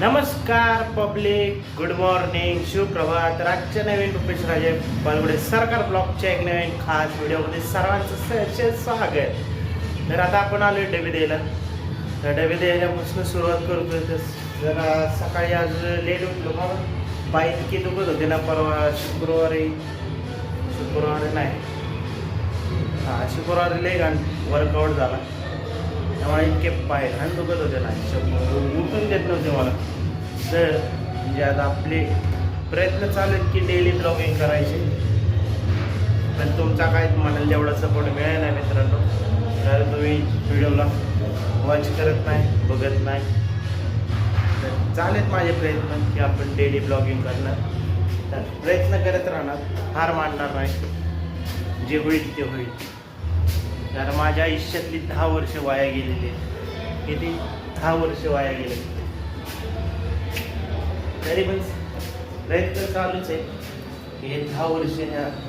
नमस्कार public. Good morning सुप्रभात. राजच्या नवीन रुपेश राजे पालगुडे सरकार ब्लॉगच्या एक नवीन खास व्हिडिओमध्ये सर्वांचं सहर्ष स्वागत. तर आता आपण आलो डबे द्यायला तर डबे द्यायलापासून सुरुवात करतोय. तर जरा सकाळी आज लेट उठलो मग बाई इतकी दुखत होते ना परवा शुक्रवारी. शुक्रवारी नाही. हा शुक्रवारी लई घाण वर्कआउट झाला. त्यामुळे इतके पाय घाण दुखत होते ना. शब्द उठून देत नव्हते मला. तर म्हणजे आता आपले प्रयत्न चालू आहेत की डेली ब्लॉगिंग करायचे. पण तुमचा काय तुम्हाला तेवढा सपोर्ट मिळाला नाही मित्रांनो. तर तुम्ही व्हिडिओला वॉच करत नाही बघत नाही. तर चालेल माझे प्रयत्न की आपण डेली ब्लॉगिंग करणार. तर प्रयत्न करत राहणार हार मानणार नाही. जे होईल ते होईल. कारण माझ्या आयुष्यातली दहा वर्ष वाया गेलेली आहेत. किती? दहा वर्ष वाया गेले तरी पण प्रयत्न चालूच आहे. की हे दहा वर्ष ह्या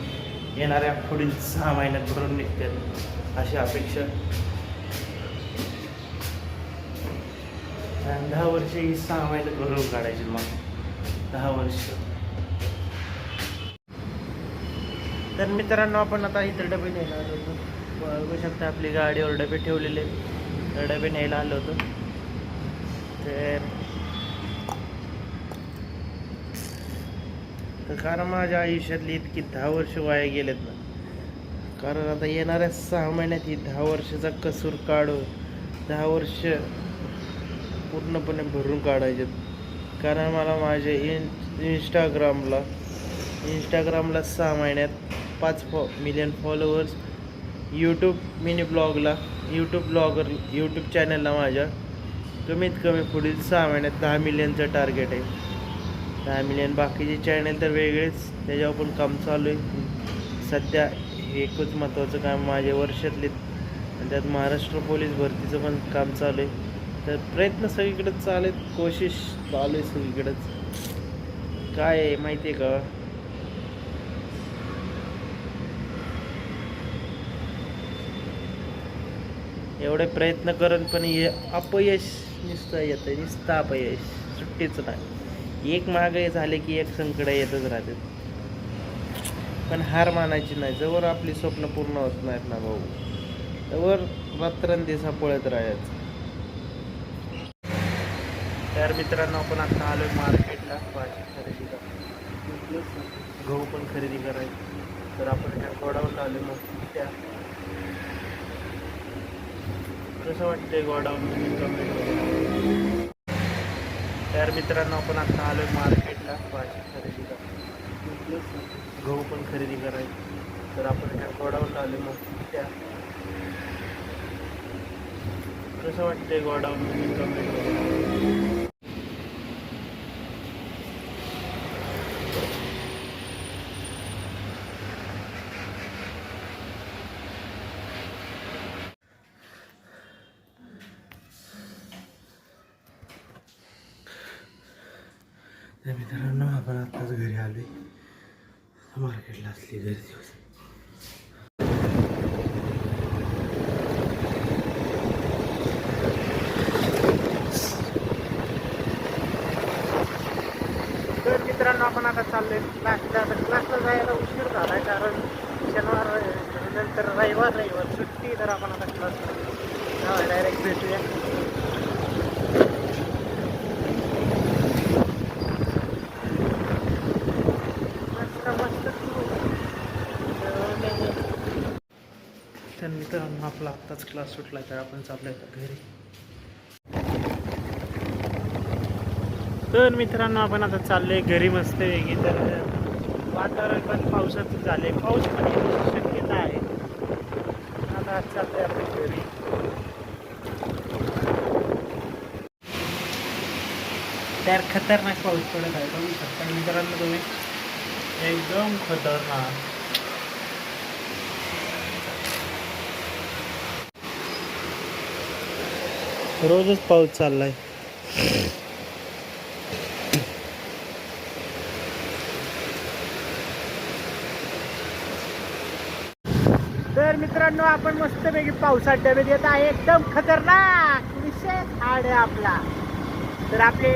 येणाऱ्या पुढील सहा महिन्यात भरून निघतात अशी अपेक्षा. आणि दहा वर्ष ही सहा महिन्यात भरून काढायची मग. दहा वर्ष. तर मित्रांनो आपण आता इतर डबे न्यायला होतो. शकता आपली गाडीवर डबे ठेवलेले. तर डबे न्यायला आलो होतो. तर तर कारण माझ्या आयुष्यातली इतकी दहा वर्ष वाया गेलेत ना. कारण आता येणाऱ्या सहा महिन्यात ही दहा वर्षाचा कसूर काढू दहा वर्ष पूर्णपणे भरून काढायचे कारण मला माझे इन इंस्टाग्रामला इंस्टाग्रामला सहा महिन्यात पाच फॉ मिलियन फॉलोअर्स यूट्यूब मिनी ब्लॉगला यूट्यूब ब्लॉगर यूट्यूब चॅनलला माझ्या. कमीत कमी पुढील सहा महिन्यात दहा मिलियनचं टार्गेट आहे. दहा मिलियन बाकीचे चॅनल तर वेगळेच त्याच्यावर पण काम चालू आहे. सध्या एकच महत्त्वाचं काम माझ्या वर्षातले आणि त्यात महाराष्ट्र पोलीस भरतीचं पण काम चालू आहे. तर प्रयत्न सगळीकडेच चालेल कोशिश चालू आहे सगळीकडेच. काय आहे माहिती आहे का? एवढे प्रयत्न करून पण हे अपयश नुसतं येतं नुसतं अपयश. सुट्टीच नाही. एक मागे झाले की एक संकट येतच राहते. पण हार मानायची नाही. जवळ आपली स्वप्न पूर्ण होत नाहीत ना भाऊ. जवळ रात्रंदिसा पळत राहायचं. तर मित्रांनो आपण आता आलो मार्केटला. भाजी खरेदी करा. गहू पण खरेदी करायची. तर आपण ह्या गोडावर आलो मग त्या कसं वाटते गोडाऊन कमेंट तर मित्रांनो आपण आता आलोय मार्केटला भाजी खरेदी करायची गहू पण खरेदी करायची तर आपण ह्या गोडाऊनला आलो मग त्या. कसं वाटते गोडाऊन कमेंट तर मित्रांनो आपण आत्ताच घरी आलोय. मार्केटला असली गर्दी होती. तर मित्रांनो आपण आता चाललोय क्लासला आता क्लासला जायला उशीर झाला आहे कारण शनिवार नंतर रविवार रविवार. सुट्टी तर आपण आता क्लासला डायरेक्ट भेटूया मस्त मस्त तर मित्रांनो आपला आत्ताच क्लास सुटला तर आपण चाललोय घरी. तर मित्रांनो आपण आता चाललोय घरी मस्त वेगळी तर वातावरण पण पावसाचं झाले पाऊस पण शक्यता आहे. आता आज चाललंय आपण घरी. तर खतरनाक पाऊस पडत आहे. बघू शकता मित्रांनो तुम्ही. एकदम खतरनाक. रोजच पाऊस चाललाय. तर मित्रांनो आपण मस्तपैकी पावसात डबे देत आहे. एकदम खतरनाक विषय हाड आहे आपला. तर आपले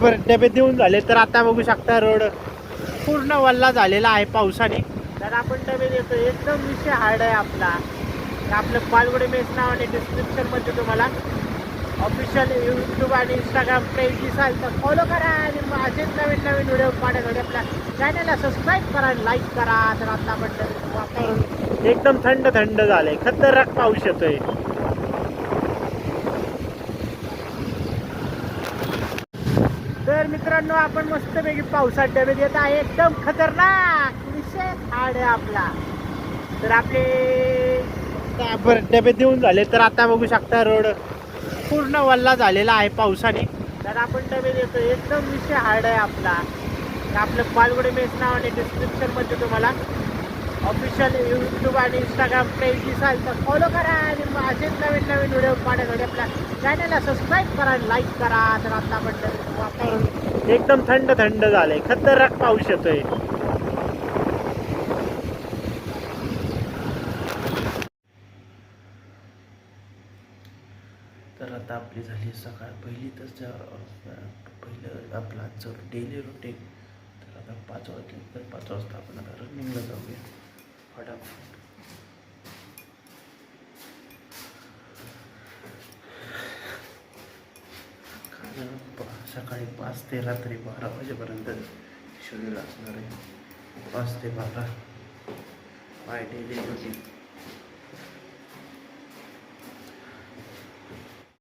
बरं डबे देऊन झाले. तर आता बघू शकता रोड पूर्ण वल्ला झालेला आहे पावसाने. तर आपण डबे देतो एकदम विषय हाड आहे आपला. आपलं पालगुडे मेस नावाने डिस्क्रिप्शनमध्ये तुम्हाला ऑफिशियल यूट्यूब आणि इंस्टाग्राम पेज दिसाल. तर फॉलो करा आणि मग असेच नवीन नवीन व्हिडिओ पाहण्यासाठी आपल्या चॅनलला सबस्क्राईब करा लाईक करा. तर आता आपण वातावरण एकदम थंड थंड झालंय. खतरनाक पाऊस येतोय. तर मित्रांनो आपण मस्तपैकी पावसात डबे येत आहे. एकदम खतरनाक विषय हाड आहे आपला. तर आपले आता बरं डबे देऊन झाले तर आता बघू शकता रोड पूर्ण वल्ला झालेला आहे पावसाने. तर आपण डबे देतो एकदम विषय हार्ड आहे आपला. तर आपलं पालगुडे मेस नावाने डिस्क्रिप्शनमध्ये तुम्हाला ऑफिशियल यूट्यूब आणि इंस्टाग्राम पेज दिसाल तर फॉलो करा आणि असेच नवीन नवीन व्हिडिओ पाहण्यासाठी आपल्या चॅनलला सबस्क्राईब करा लाईक करा. तर आता आपण वातावरण एकदम थंड थंड झालंय. खतरनाक पाऊस येतोय तर आता आपली झाली सकाळ. पहिली तर पहिलं आपला आजचं डेली रुटीन तर आता पाच वाजले तर पाच वाजता आपण आता रनिंगला जाऊया. फटाफट. प- सकाळी पाच ते रात्री बारा वाजेपर्यंत शेड्यूल असणार आहे. पाच ते बारा. माय डेली रुटीन